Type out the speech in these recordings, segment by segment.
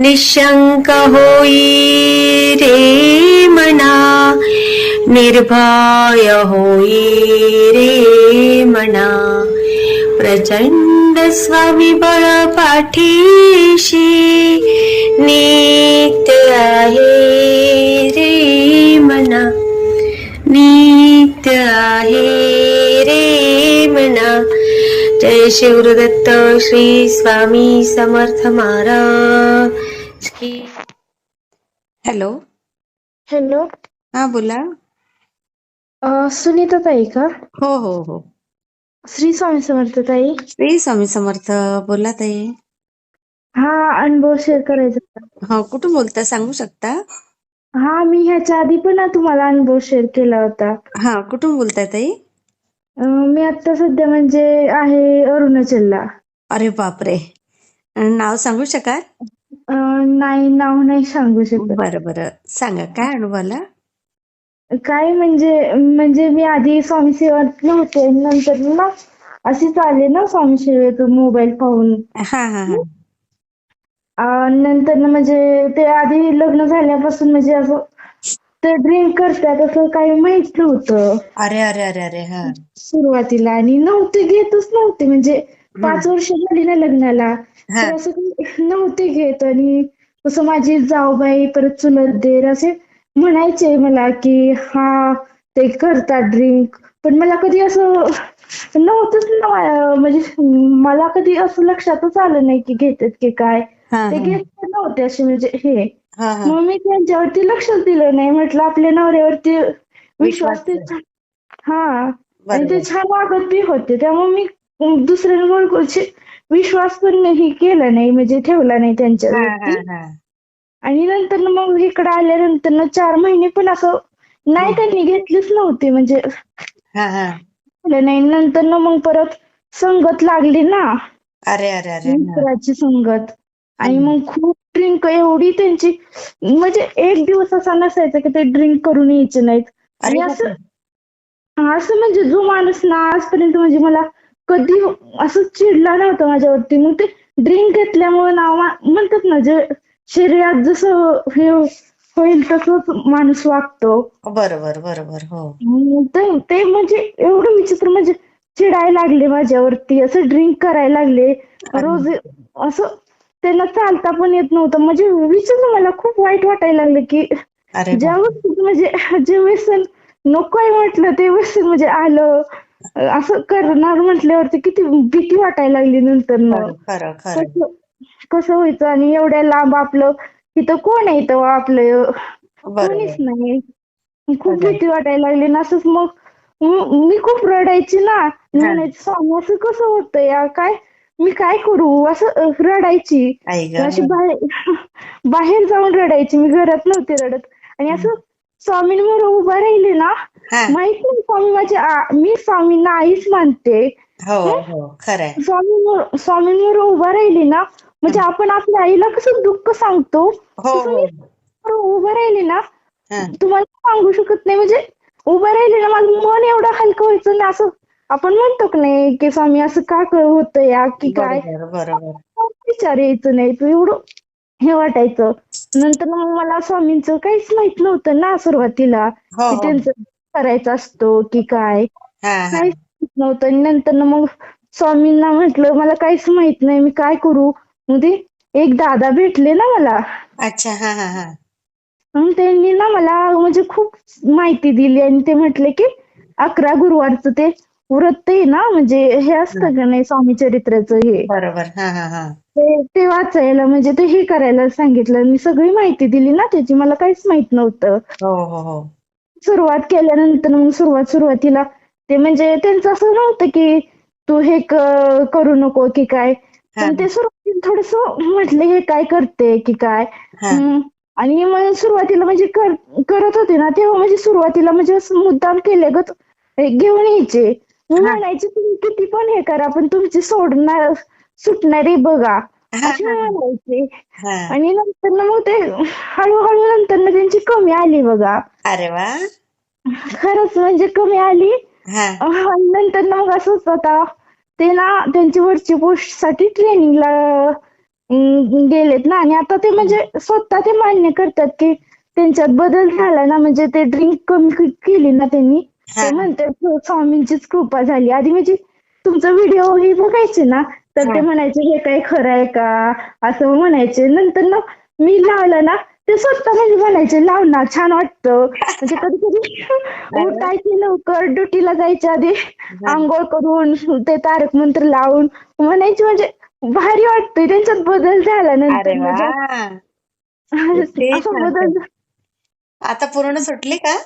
निशंक होई रे मना निर्भय होई रे मना। प्रचंड स्वामी बळ पाठीशी नित्य आहे रे मना। नित्य आहे रे मना। जय शिवदत्त श्री स्वामी समर्थ महाराज की. हॅलो. हॅलो. हा बोला. सुनीता ताई का? हो हो हो. श्री स्वामी समर्थ ताई. श्री स्वामी समर्थ बोला ताई. हा अनुभव शेअर करायचा. होता. हो कुठून बोलता सांगू शकता? हा मी ह्याच्या आधी पण ना तुम्हाला अनुभव शेअर केला होता. हा कुठून बोलताय ताई? अ, मी आता सध्या म्हणजे आहे अरुणाचलला. अरे बापरे. नाव सांगू शकाल? अ, नाही नाव नाही सांगू शकत. बरं बरं. सांगा काय अनुभव आला? काय म्हणजे म्हणजे मी आधी स्वामी सेवेत नव्हते. नंतर ना अशीच आले ना स्वामी सेवेत मोबाईल पाहून. हा हा हा. अ, नंतर ना म्हणजे ते आधी लग्न झाल्यापासून म्हणजे असं ते ड्रिंक करतात असं काही माहीत नव्हतं. अरे अरे अरे अरे हा. सुरुवातीला आणि नव्हते घेतच नव्हते. म्हणजे पाच वर्ष झाली ना लग्नाला. तर असं काही नव्हते घेत. आणि कसं माझी जाऊबाई परत चुलत देर असे म्हणायचे मला की हा ते करतात ड्रिंक पण मला कधी असं नव्हतंच ना म्हणजे मला कधी असं लक्षातच आलं नाही की घेतात की काय. ते घेत नव्हते असे म्हणजे हे. हा हा. मग मी त्यांच्यावरती लक्षच दिलं नाही. म्हटलं आपल्या नवऱ्यावरती विश्वास ते हा. आणि ते छान वागत बी होते. त्यामुळे मी दुसऱ्यांवर विश्वास पण नाही केला नाही. म्हणजे ठेवला नाही हा आणि नंतर ना मग इकडे आल्यानंतर ना चार महिने पण असं नाही त्यांनी घेतलीच नव्हती. म्हणजे नाही. नंतर ना मग परत संगत लागली ना. अरे अरे अरे. मित्राची संगत. आणि. मग खूप ड्रिंक एवढी त्यांची म्हणजे एक दिवस असा नसायचा की ते ड्रिंक करून यायचे नाहीत. आणि असं. असं म्हणजे जो माणूस ना आजपर्यंत म्हणजे मला कधी असं चिडला नव्हता माझ्यावरती. मग ते ड्रिंक घेतल्यामुळे ना म्हणतात ना जे शरीरात जसं हे होईल तसंच माणूस वागतो. बरोबर बरोबर हो. ते म्हणजे एवढं विचित्र म्हणजे चिडायला लागले माझ्यावरती. असं ड्रिंक करायला लागले. रोज असं त्यांना चालता पण येत नव्हतं. म्हणजे विचित्र मला खूप वाईट वाटायला लागलं की ज्या. गोष्टीत म्हणजे जे व्यसन नकोय म्हटलं ते व्यसन म्हणजे आलं असं करणार म्हटल्यावरती किती भीती वाटायला लागली नंतर कसं व्हायचं आणि एवढ्या लांब आपलं इथं कोण आहे इथं आपलं? कोणीच नाही. खूप. भीती वाटायला लागली ना असंच मग म- मी खूप रडायची ना. म्हणायची स्वामी असं कसं होतं या काय मी काय करू? असं रडायची. अशी बाहेर बाहेर जाऊन रडायची. मी घरात नव्हते रडत. आणि असं स्वामींवर उभं राहिले ना माहीत नाही स्वामी माझे मी स्वामींना आईच मानते. हो हो? स्वामींवर स्वामींवर उभं राहिली ना म्हणजे आपण आपल्या आईला कसं दुःख सांगतो? हो उभं राहिले ना तुम्हाला सांगू शकत नाही. म्हणजे उभं राहिले ना माझं मन एवढं हलकं व्हायचं ना असं आपण म्हणतो की नाही की स्वामी असं का होतं या की काय? बरोबर बरोबर. विचार यायचं नाही तू एवढं हे वाटायचं. नंतर मग मला स्वामींचं काहीच माहीत नव्हतं ना सुरुवातीला हो की हो. त्यांचं करायचं असतो की काय? काहीच माहीत नव्हतं. आणि नंतर ना मग स्वामींना म्हटलं मला काहीच माहीत नाही मी काय करू? मग ते एक दादा भेटले ना मला. अच्छा हा हा हा. मग त्यांनी ना मला म्हणजे खूप माहिती दिली आणि ते म्हटले की अकरा गुरुवारचं ते व्रत आहे ना म्हणजे हे असतं का नाही स्वामी चरित्राचं हे? बरोबर. हा हा हा. ते वाचायला म्हणजे ते हे करायला सांगितलं. मी सगळी माहिती दिली ना त्याची. मला काहीच माहीत नव्हतं. हो हो हो. सुरुवात केल्यानंतर मग सुरुवात सुरुवातीला ते म्हणजे त्यांचं असं नव्हतं की तू हे करू नको की काय. पण ते सुरुवातीला थोडस म्हटलं हे काय करते की काय. आणि मग सुरुवातीला म्हणजे कर, करत होते ना तेव्हा म्हणजे सुरुवातीला म्हणजे असं मुद्दाम केल्यागत घेऊन यायचे. मी. म्हणायचे तुम्ही किती पण हे करा पण तुमची सोडणार सुटणारी बघा. हा. म्हणायचे. हा. आणि नंतर ना मग ते हळूहळू नंतर ना त्यांची कमी आली बघा. अरे वा. खरंच म्हणजे कमी आली. हा. आणि नंतर ना मग असंच आता ते ना त्यांची वरची पोस्टसाठी ट्रेनिंगला गेलेत ना. आणि आता ते म्हणजे स्वतः ते मान्य करतात की त्यांच्यात बदल झाला ना म्हणजे ते ड्रिंक कमी केली ना त्यांनी. ते म्हणतात "हो, स्वामींचीच कृपा झाली. आधी म्हणजे तुमचा व्हिडिओ हे बघायचे ना तर ते. म्हणायचे हे काय खरं आहे का? असं म्हणायचे. नंतर ना मी लावलं ना ते स्वतः म्हणजे म्हणायचे लाव ना छान वाटतं. म्हणजे कधी कधी उठायचे लवकर ड्युटीला जायच्या आधी आंघोळ करून ते तारक मंत्र लावून म्हणायचे म्हणजे भारी वाटतंय त्यांच्यात बदल झाला नंतर म्हणजे. बदल आता पूर्ण सुटली का?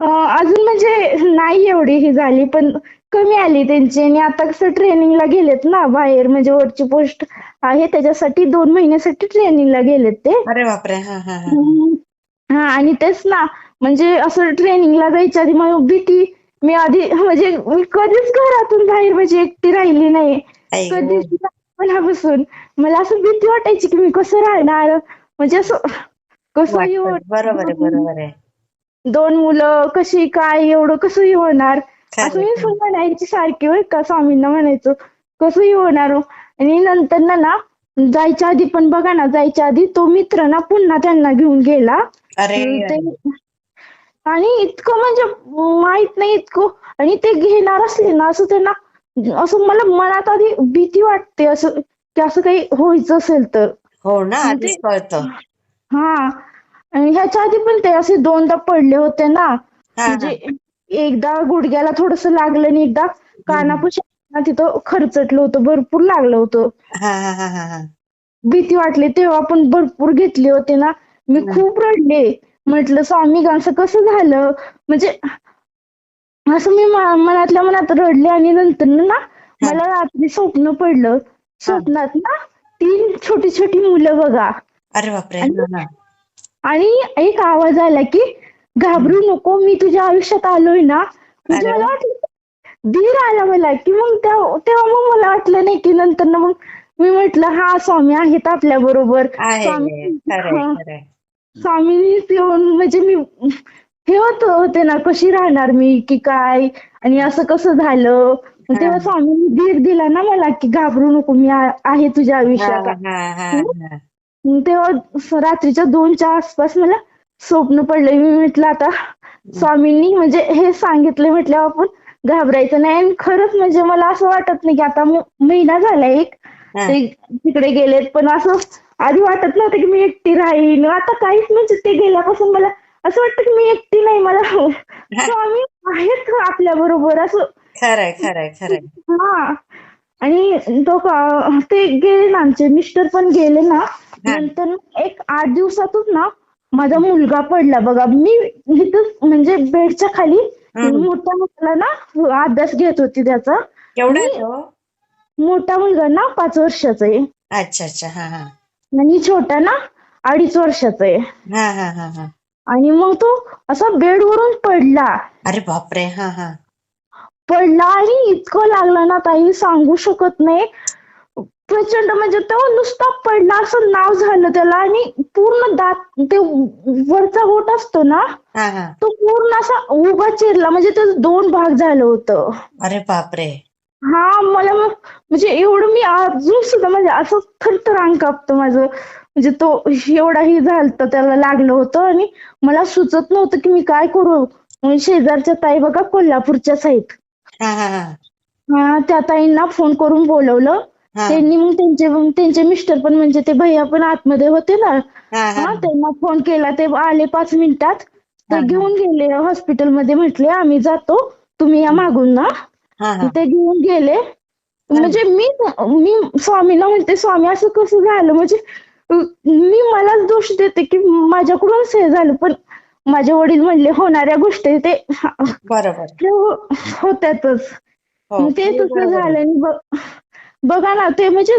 अजून म्हणजे नाही एवढी ही झाली पण कमी आली त्यांची. आणि आता कसं ट्रेनिंगला गेलेत ना बाहेर म्हणजे वरची पोस्ट आहे त्याच्यासाठी दोन महिन्यासाठी ट्रेनिंगला गेलेत ते. अरे बापरे हा हा हा. हा आणि तेच ना म्हणजे असं ट्रेनिंगला जायच्या आधी मला भीती मी आधी म्हणजे मी कधीच घरातून बाहेर म्हणजे एकटी राहिली नाही. कधीच लहानपणापासून मला असं भीती वाटायची की मी कसं राहणार? म्हणजे असं कसं बरोबर आहे बरोबर आहे. दोन मुलं कशी काय एवढं कसंही होणार. असं मी म्हणायची सारखी बरं का? स्वामींना म्हणायचो. कसंही होणार हो. आणि नंतर ना ना जायच्या आधी पण बघा ना जायच्या आधी तो मित्र ना पुन्हा त्यांना घेऊन गेला. आणि इतकं म्हणजे माहीत नाही इतकं. आणि ते घेणार असले ना असं त्यांना असं मला मनात आधी भीती वाटते असं की असं काही व्हायचं असेल तर. हो ना म्हणजे- कळतं. हा. आणि ह्याच्या आधी पण ते असे दोनदा पडले होते ना. म्हणजे एकदा गुडघ्याला थोडस लागलं आणि एकदा कानापाशी ना तिथं खरचटलं होतं भरपूर लागलं होतं. हा हा हा हा हा. भीती वाटली तेव्हा पण भरपूर घेतले होते ना. मी. खूप रडले. म्हटलं स्वामी असं कसं झालं? म्हणजे असं मी मनातल्या मनात रडले आणि नंतर ना मला रात्री स्वप्न पडलं. स्वप्नात ना तीन छोटी छोटी मुलं बघा. अरे बापरे. आणि एक आवाज आला की घाबरू नको मी तुझ्या आयुष्यात आलोय ना. म्हणजे मला वाटलं धीर आला मला की मग तेव्हा मग मला वाटलं नाही की नंतर ना मग मी म्हटलं हा स्वामी आहेत आपल्या बरोबर. स्वामी येऊन म्हणजे मी हे होत होते ना कशी राहणार मी की काय? आणि असं कसं झालं? तेव्हा. स्वामींनी धीर दिला ना मला की घाबरू नको मी आहे तुझ्या आयुष्यात. तेव्हा रात्रीच्या दोनच्या आसपास मला स्वप्न पडलं मी म्हटलं आता स्वामींनी म्हणजे हे सांगितलं म्हटल्यावर आपण घाबरायचं नाही. आणि खरंच म्हणजे मला असं वाटत नाही की आता म- महिना झाला एक. ते तिकडे गेलेत. पण असं आधी वाटत नव्हतं की मी एकटी राहीन. आता काहीच म्हणजे ते गेल्यापासून मला असं वाटतं की मी एकटी नाही. मला स्वामी आहेत आपल्या बरोबर. असं खरंय खरंय खरंय. हा. आणि तो का- ते गेले ना आमचे मिस्टर पण गेले ना. नंतर एक आठ दिवसातच ना माझा मुलगा पडला बघा. मी इथं म्हणजे बेडच्या खाली. मोठ्या मुलाला ना अभ्यास घेत होती त्याचा. मोठा मुलगा ना पाच वर्षाचा आहे. अच्छा अच्छा. हा हा. आणि छोटा ना अडीच वर्षाचा आहे. हा हा हा हा. आणि मग तो असा बेडवरून पडला. अरे बापरे. हा हा. पडला आणि इतकं लागलं ना ताई सांगू शकत नाही. प्रचंड म्हणजे तो नुसता पडला असं नाव झालं त्याला आणि पूर्ण दात ते वरचा गोट असतो ना तो पूर्ण असा उभा चिरला. म्हणजे त्याचं दोन भाग झालं होतं. अरे बापरे. हा मला मग म्हणजे एवढं मी अजून सुद्धा म्हणजे असं थरथर अंग कापतं माझं. म्हणजे तो एवढाही झालतं त्याला लागलं होतं आणि मला सुचत नव्हतं की मी काय करू. मग शेजारच्या ताई बघा कोल्हापूरच्याच आहेत हा त्या ताईंना फोन करून बोलवलं. त्यांनी मग त्यांचे त्यांचे मिस्टर पण म्हणजे ते भैया पण आतमध्ये होते ना. हा त्यांना फोन केला ते आले पाच मिनिटात. ते. घेऊन गेले हॉस्पिटलमध्ये म्हटले आम्ही जातो तुम्ही या मागून ना. ते घेऊन गेले. म्हणजे मी मी स्वामीला म्हणते स्वामी असं कसं झालं? म्हणजे मी मलाच दोष देते की माझ्याकडूनच हे झालं पण माझे वडील म्हणले होणाऱ्या गोष्टी ते बरोबर. हो- होत्यातच हो मग ते तसं. झालं बघा ना ते म्हणजे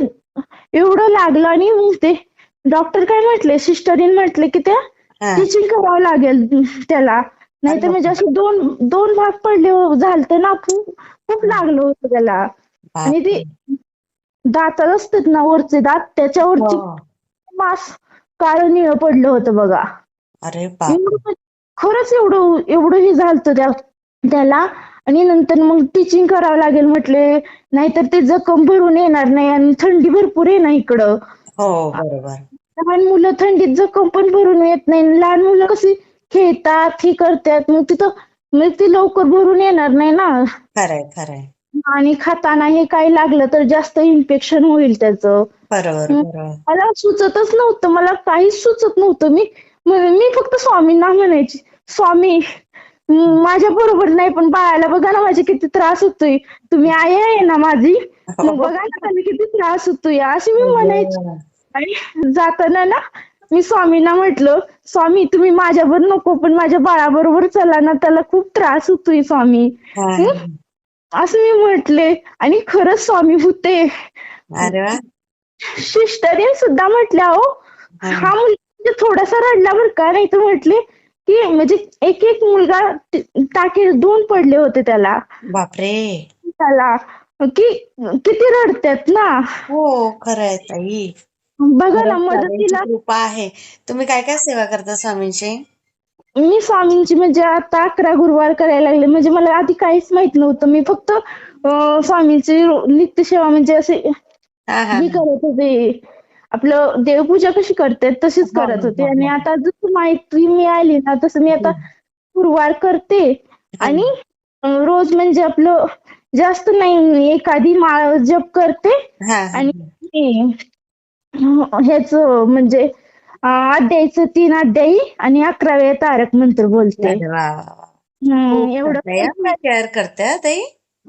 एवढं लागलं आणि मग ते डॉक्टर काय म्हटले सिस्टरीन म्हटले की ते हा. टिचिंग करावं लागेल त्याला. नाहीतर म्हणजे असे दोन दोन भाग पडले हो- झालते ना खूप खूप लागलं होतं त्याला. आणि ते बापरे. दात असतात ना वरचे दात त्याच्यावरची हो. मास काळं निळं पडलं होतं बघा. अरे खरंच एवढं एवढं हे झालतं त्या त्याला. आणि नंतर मग टीचिंग करावं लागेल म्हटले. नाहीतर ते जखम भरून येणार नाही आणि थंडी भरपूर आहे ना इकडं. हो बरोबर. लहान मुलं थंडीत जखम पण भरून येत नाही लहान मुलं कशी खेळतात हे करतात. मग तिथं मग ती लवकर भरून येणार नाही ना. खरंय खरंय. आणि खाताना हे काही लागलं तर जास्त इन्फेक्शन होईल त्याचं. बरोबर. बरोबर. मला सुचतच नव्हतं. मला काहीच सुचत नव्हतं. मी मी फक्त स्वामींना म्हणायची स्वामी माझ्या बरोबर नाही पण बाळाला बघा ना माझे किती त्रास होतोय. तुम्ही आई आहे ना माझी मग बघा ना त्याला किती त्रास होतोय. अशी मी म्हणायची. आणि जाताना ना मी स्वामींना म्हटलं स्वामी तुम्ही माझ्याबरोबर नको पण माझ्या बाळाबरोबर चला ना त्याला खूप त्रास होतोय स्वामी. हा. हं? असं मी म्हटले. आणि खरंच स्वामी होते. सिस्टरीन सुद्धा म्हटल्या हो हा. हा मुलगा म्हणजे थोडासा रडला बरं का? नाही तर म्हटले की म्हणजे एक एक मुलगा टाके दोन पडले होते त्याला. बापरे. त्याला. की किती रडतात ना. हो खरंय ताई. बघा ना मदतीला कृपा आहे. तुम्ही काय काय सेवा करता स्वामींची? मी स्वामींची म्हणजे आता अकरा गुरुवार करायला लागले. म्हणजे मला आधी काहीच माहीत नव्हतं. मी फक्त स्वामींची नित्यसेवा म्हणजे असे मी करत होते. आपलं देवपूजा कशी करतात तशीच करत होते. आणि. आता जसं माहिती मिळाली ना तसं मी आता गुरुवार करते. आणि रोज म्हणजे आपलं जास्त नाही एखादी माळ जप करते. आणि ह्याच म्हणजे अध्यायचं तीन अध्यायी आणि अकरा वेळा तारक मंत्र बोलते. एवढं करते ताई.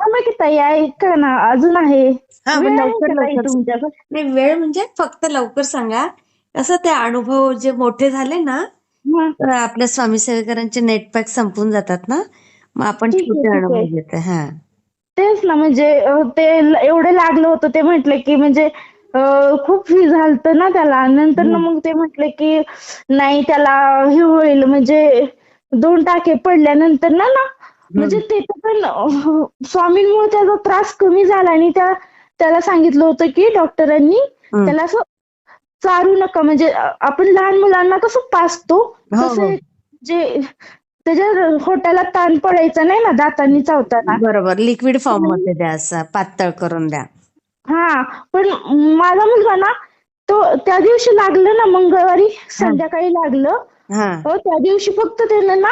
की ताई ऐका ना अजून आहे. हा वेळ मग आहे लवकर का ताई? लवकर तुमच्याकडे? नाही वेळ म्हणजे फक्त लवकर सांगा. कसं ते अनुभव जे मोठे झाले ना हा. तर आपल्या स्वामी सेवेकरांचे नेट पॅक संपून जातात ना. मग आपण ठीक आहे, छोटे ठीक अनुभव आहे. घेतो हा. तेच ना म्हणजे अं, ते ल- एवढं लागलं होतं ते म्हटले की म्हणजे अं, खूप फी झालतं ना त्याला. नंतर ना मग ते म्हटले की नाही त्याला हे होईल म्हणजे दोन टाके पडल्यानंतर ना ना म्हणजे ते पण स्वामींमुळे त्याचा त्रास कमी झाला आणि त्या त्याला सांगितलं होतं की डॉक्टरांनी. त्याला असं चारू नका म्हणजे आपण लहान मुलांना कसं पाचतो हो, तसं हो. जे त्याच्या होटाला ताण पडायचा नाही ना दातांनी चावताना. बरोबर लिक्विड फॉर्ममध्ये द्या असं पातळ करून द्या. हा पण माझा मुलगा ना तो त्या दिवशी लागलं ना मंगळवारी संध्याकाळी लागलं. त्या दिवशी फक्त त्यानं ना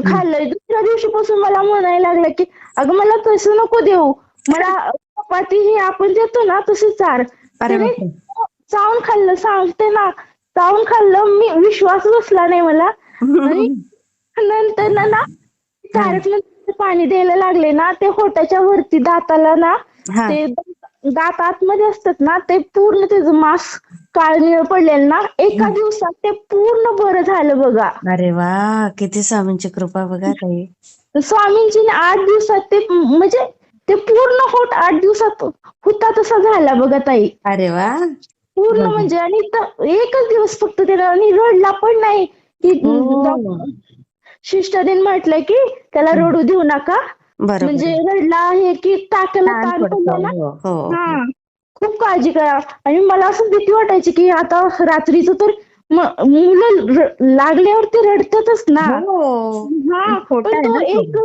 खाल्लंय. दुसऱ्या दिवशीपासून मला म्हणायला लागलं की अगं मला तसं नको देऊ. मला चपाती ही आपण देतो ना तशी चार. चावून खाल्लं. सांगते ना. चावून खाल्लं. मी विश्वास बसला नाही मला. आणि नंतर ना ना तारक नंतर पाणी द्यायला लागले ना ते होटाच्या वरती दाताला ना. ते दात आतमध्ये असतात ना ते पूर्ण त्याचं मांस काळनिळ पडलेलं ना एका दिवसात ते पूर्ण बरं झालं बघा. अरे वा किती स्वामींची कृपा बघा ताई. स्वामींची आठ दिवसात ते म्हणजे ते पूर्ण होट आठ दिवसात होता तसा झाला बघा ताई. अरे वा. पूर्ण. म्हणजे आणि त- एकच दिवस फक्त त्याला आणि रडला पण नाही. की हो. सिस्टरीन म्हटलंय की त्याला रडू देऊ नका. म्हणजे रडला आहे की टाकायला हो हो. हा खूप काळजी करा. आणि मला असं भीती वाटायची की आता रात्रीचं तर मुलं र- लागल्यावर ते रडतातच ना. हो. हा तो. एक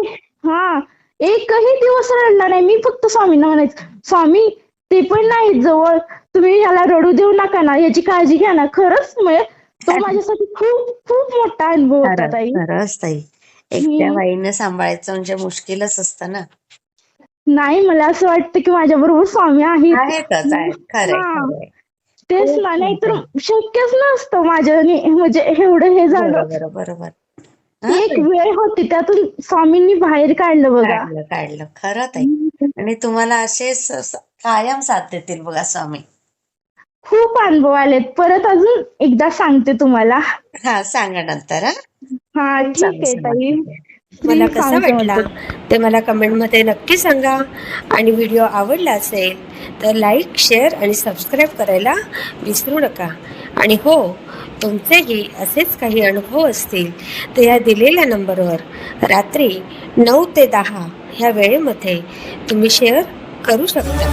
हा एकही दिवस रडला नाही. मी फक्त स्वामींना म्हणायचं स्वामी ते पण नाही जवळ. तुम्ही याला रडू देऊ नका ना. याची काळजी घ्या ना. खरंच म्हणजे तो माझ्यासाठी खूप खूप मोठा अनुभव होता ताई. एकट्या. बाईनं सांभाळायचं म्हणजे मुश्किलच असतं ना. नाही मला असं वाटतं की माझ्या बरोबर स्वामी आहेत. आहेतच खरंय हा. खरंय. तेच ना नाही तर. शक्यच नसतं माझ्याने म्हणजे एवढं हे झालं. बरोबर बरोबर एक. वेळ होती त्यातून स्वामींनी बाहेर काढलं बघा. काढलं काढलं. खरं ताई आणि तुम्हाला असेच कायम साथ देतील बघा स्वामी. खूप अनुभव आलेत. परत अजून एकदा सांगते तुम्हाला. हा सांगा नंतर हा. ठीक आहे. ताई. मला कसा वाटला. ते मला कमेंटमध्ये नक्की सांगा. आणि व्हिडिओ आवडला असेल तर लाईक शेअर आणि सबस्क्राईब करायला विसरू नका. आणि हो तुमचेही असेच काही अनुभव असतील तर या दिलेल्या नंबरवर रात्री नऊ ते दहा ह्या वेळेमध्ये तुम्ही शेअर करू शकता.